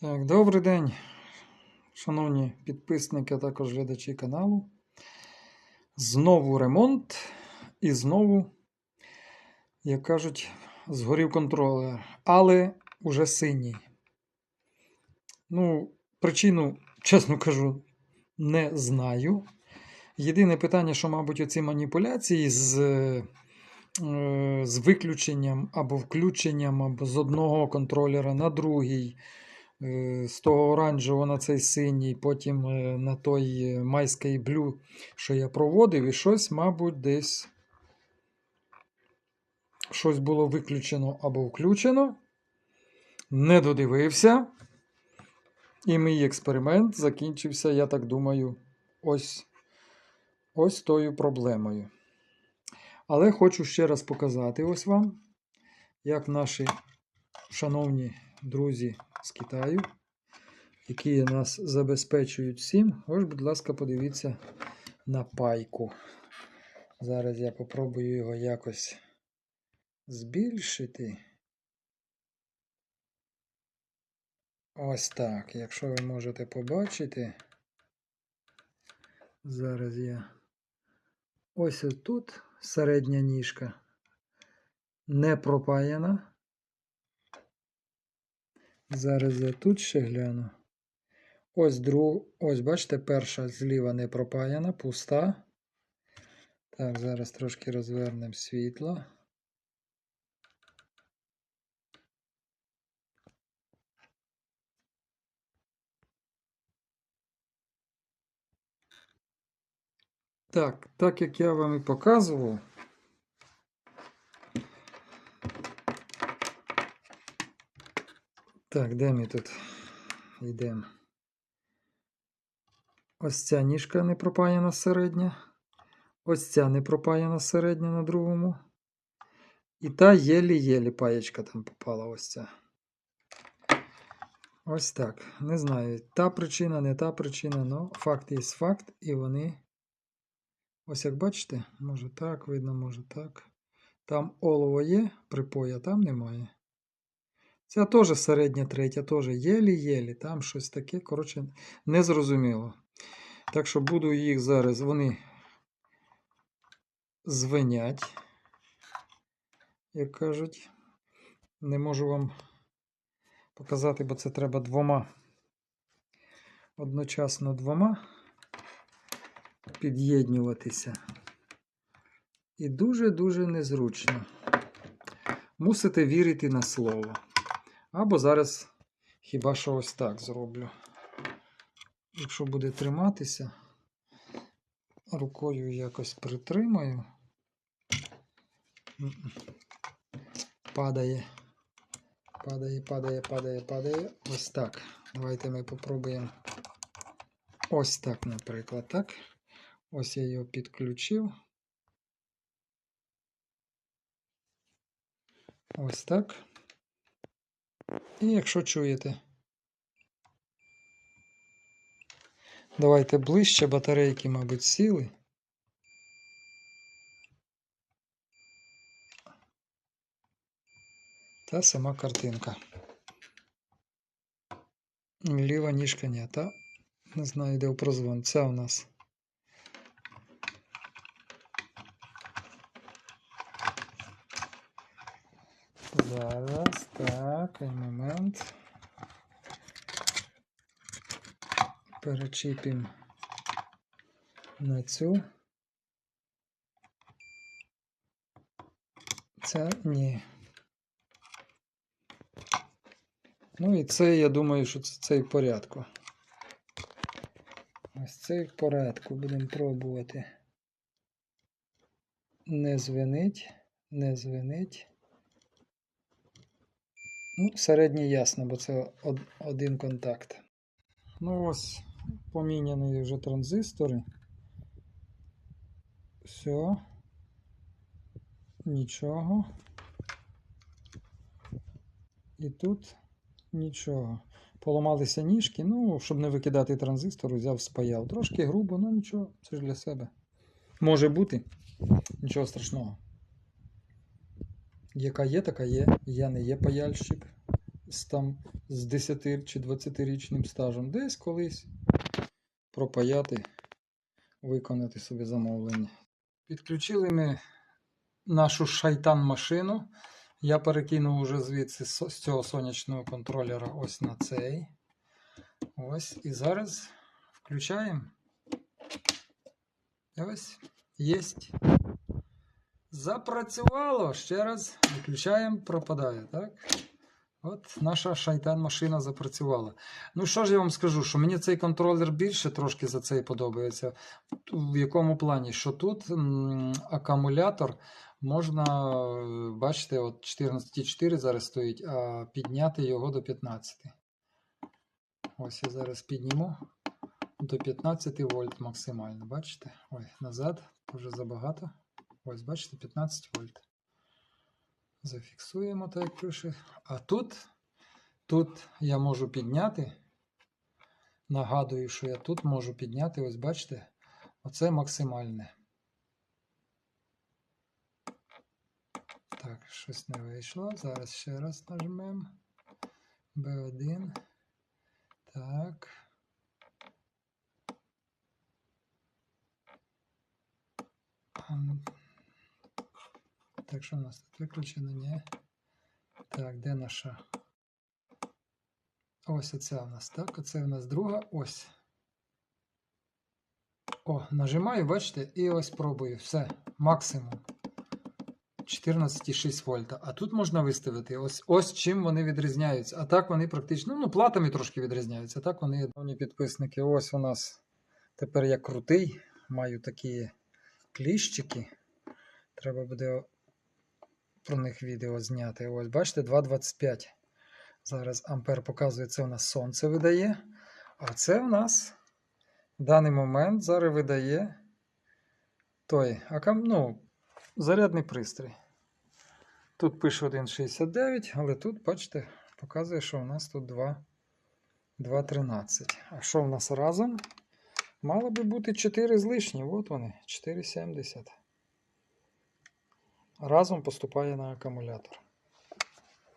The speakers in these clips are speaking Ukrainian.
Так, добрий день, шановні підписники, а також глядачі каналу. Знову ремонт і знову, як кажуть, згорів контролер, але уже синій. Ну, причину, чесно кажу, не знаю. Єдине питання, що, мабуть, оці маніпуляції з, е, з виключенням або включенням або з одного контролера на другий. Е, з того оранжевого на цей синій, потім е, на той е, майський блю, що я проводив, і щось, мабуть, десь щось було виключено або включено. Не додивився. І мій експеримент закінчився, я так думаю, ось, ось тою проблемою. Але хочу ще раз показати ось вам, як наші шановні друзі з Китаю, які нас забезпечують всім. Ось, будь ласка, подивіться на пайку. Зараз я попробую його якось збільшити. Ось так. Якщо ви можете побачити, зараз я ось тут середня ніжка не пропаяна. Зараз я тут ще гляну. Ось друг... Ось, бачите, перша зліва не пропаяна, пуста. Так, зараз трошки розвернемо світло. Так, так як я вам і показував. Так, де ми тут йдемо? Ось ця ніжка не пропаяна середня. Ось ця не пропаяна середня на другому. І та єлі-єлі паєчка там попала ось ця. Ось так. Не знаю, та причина, не та причина, але факт є факт, і вони. Ось як бачите, може так видно, може так. Там олово є, припоя там немає. Ця теж середня третя, теж єлі-єлі, там щось таке, коротше, незрозуміло. Так що буду їх зараз, вони звенять, як кажуть. Не можу вам показати, бо це треба двома. Одночасно двома під'єднюватися. І дуже-дуже незручно. Мусите вірити на слово. Або зараз хіба що ось так зроблю. Якщо буде триматися, рукою якось притримаю. Падає. Падає, падає, падає, падає. Ось так. Давайте ми попробуємо. Ось так, наприклад, так. Ось я його підключив. Ось так. І якщо чуєте, давайте ближче батарейки, мабуть, сіли. Та сама картинка. Ліва ніжка ні, та не знаю, де у прозвон. Це у нас. Зараз, так, момент. Перечіпимо на цю. Це ні. Ну і це, я думаю, що це цей порядку. Ось цей в порядку. Будемо пробувати. Не звенить, не звенить. Ну, середній ясно, бо це од- один контакт. Ну ось, поміняні вже транзистори. Все. Нічого. І тут нічого. Поламалися ніжки. Ну, щоб не викидати транзистор, взяв спаяв. Трошки грубо, ну нічого, це ж для себе. Може бути. Нічого страшного. Яка є, така є. Я не є паяльщик. з, там, з 10 чи 20-річним стажем. Десь колись пропаяти, виконати собі замовлення. Підключили ми нашу шайтан-машину. Я перекинув уже звідси з цього сонячного контролера ось на цей. Ось. І зараз включаємо. Ось. Єсть. Запрацювало. Ще раз виключаємо, пропадає, так? От наша шайтан-машина запрацювала. Ну, що ж я вам скажу, що мені цей контролер більше трошки за цей подобається. В якому плані? Що тут акумулятор можна, бачите, от 14,4 зараз стоїть, а підняти його до 15. Ось я зараз підніму до 15 вольт максимально. Бачите? Ой, назад, вже забагато. Ось, бачите, 15 вольт. Зафіксуємо так, як пише. А тут, тут я можу підняти. Нагадую, що я тут можу підняти, ось бачите, оце максимальне. Так, щось не вийшло. Зараз ще раз нажмемо. B1. Так. Так, що у нас тут виключено? Ні. Так, де наша? Ось оця у нас, так? Оце у нас друга ось. О, нажимаю, бачите, і ось пробую. Все, максимум. 14,6 вольта. А тут можна виставити ось ось чим вони відрізняються. А так вони практично, ну, платами трошки відрізняються. А так вони, шановні підписники, ось у нас тепер я крутий. Маю такі кліщики. Треба буде про них відео зняти. Ось, бачите, 2,25. Зараз ампер показує, це у нас сонце видає. А це у нас в даний момент зараз видає той ну, зарядний пристрій. Тут пише 1,69, але тут, бачите, показує, що у нас тут 2,13. А що в нас разом? Мало би бути 4 з лишнім. От вони, 4,70. Разом поступає на акумулятор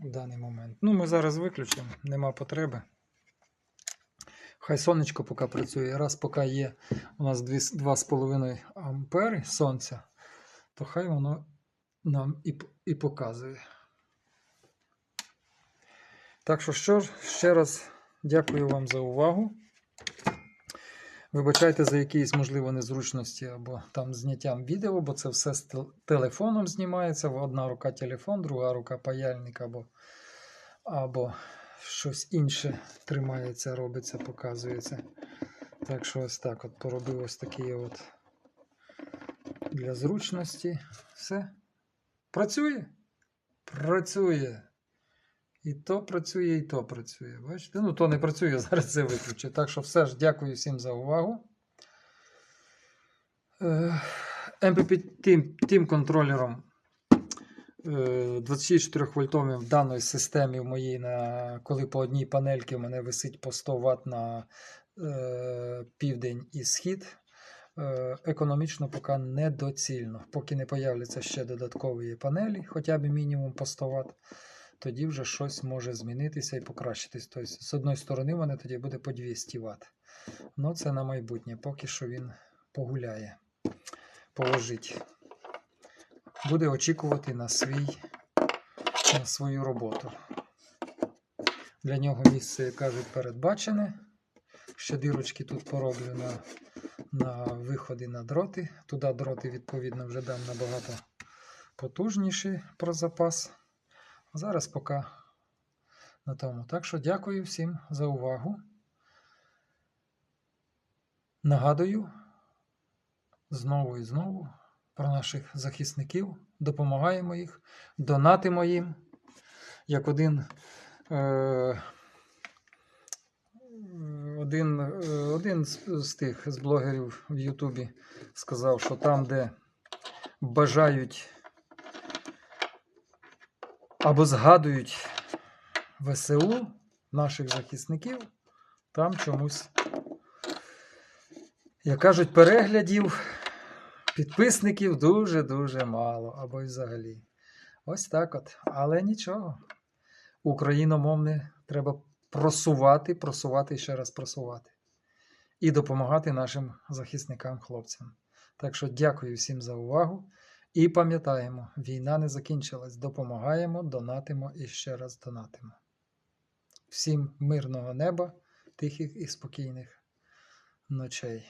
в даний момент. Ну, ми зараз виключимо, нема потреби. Хай сонечко поки працює. Раз поки є у нас 2,5 ампери сонця, то хай воно нам і, і показує. Так що, що ще раз дякую вам за увагу. Вибачайте за якісь, можливо, незручності або там зняттям відео, бо це все з телефоном знімається. Одна рука телефон, друга рука паяльник або, або щось інше тримається, робиться, показується. Так що ось так от поробив ось такий от для зручності. Все. Працює? Працює. І то працює, і то працює. Бачите? Ну, то не працює, зараз це виключу. Так що все ж дякую всім за увагу. Е, MPP тим, тим контролером 24 вольтовим в даної системі в моїй, на, коли по одній панельці в мене висить по 100 Вт на е, південь і схід. Е, економічно поки недоцільно. Поки не появляться ще додаткові панелі, хоча б мінімум по 100 Вт, тоді вже щось може змінитися і покращитись. Тобто, з одної сторони, в мене тоді буде по 200 Вт. Ну, це на майбутнє, поки що він погуляє, положить. Буде очікувати на, свій, на свою роботу. Для нього місце, як кажуть, передбачене. Ще дірочки тут пороблю на на виходи на дроти. Туди дроти, відповідно, вже дам набагато потужніші про запас. Зараз поки на тому. Так що дякую всім за увагу. Нагадую знову і знову про наших захисників. Допомагаємо їх, донатимо їм. Як один. Е- один, е, один з тих з блогерів в Ютубі сказав, що там, де бажають або згадують ВСУ наших захисників, там чомусь, як кажуть, переглядів, підписників дуже-дуже мало, або й взагалі. Ось так от. Але нічого. україномовне треба просувати, просувати і ще раз просувати. І допомагати нашим захисникам, хлопцям. Так що дякую всім за увагу. І пам'ятаємо, війна не закінчилась. Допомагаємо, донатимо і ще раз донатимо. Всім мирного неба, тихих і спокійних ночей.